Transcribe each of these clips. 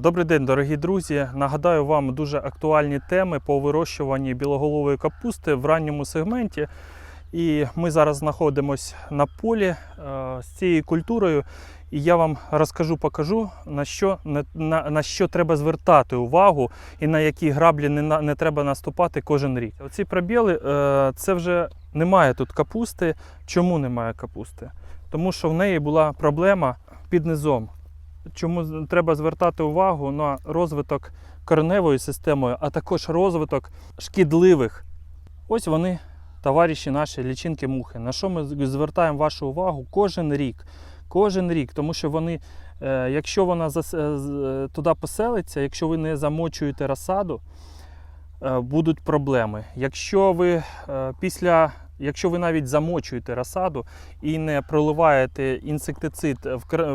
Добрий день, дорогі друзі. Нагадаю вам дуже актуальні теми по вирощуванні білоголової капусти в ранньому сегменті. І ми зараз знаходимося на полі е, з цією культурою. І я вам розкажу, покажу, на що, на, на що треба звертати увагу і на які граблі не, не треба наступати кожен рік. Оці пробіли е, це вже немає тут капусти. Чому немає капусти? Тому що в неї була проблема під низом. Чому треба звертати увагу на розвиток кореневої системи, а також розвиток шкідливих. Ось вони, товариші наші лічинки мухи. На що ми звертаємо вашу увагу кожен рік. Кожен рік, тому що вони, е, якщо вона е, е, туди поселиться, якщо ви не замочуєте розсаду, будуть проблеми. Якщо ви після, якщо ви навіть замочуєте розсаду і не проливаєте інсектицид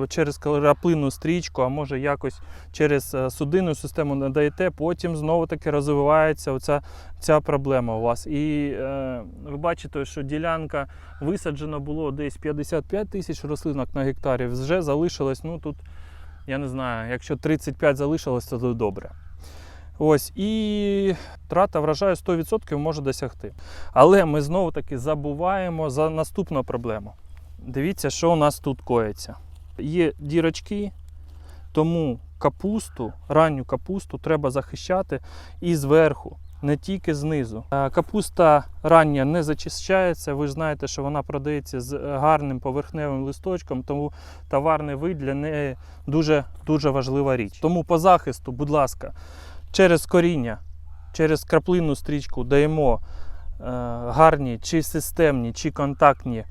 через краплинну стрічку, а може якось через е, судинну систему не даєте, потім знову таки розвивається оця ця проблема у вас. І е, ви бачите, що ділянка висаджено було десь 55 тисяч рослинок на гектарі, вже залишилось, ну тут, я не знаю, якщо 35 залишилось, то добре. Ось, і трата врожаю 100% може досягти. Але ми знову таки забуваємо за наступну проблему. Дивіться, що у нас тут коїться. Є дірочки, тому капусту, ранню капусту треба захищати і зверху, не тільки знизу. Е, Капуста рання не зачищається. Ви ж знаєте, що вона продається з гарним поверхневим листочком, тому товарний вид для неї дуже, дуже важлива річ. Тому по захисту, будь ласка, через коріння, через краплинну стрічку даємо е, гарні чи системні, чи контактні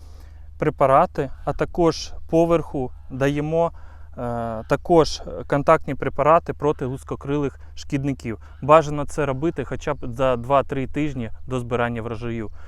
препарати, а також поверху даємо е, також контактні препарати проти гускокрилих шкідників. Бажано це робити хоча б за 2-3 тижні до збирання врожаю.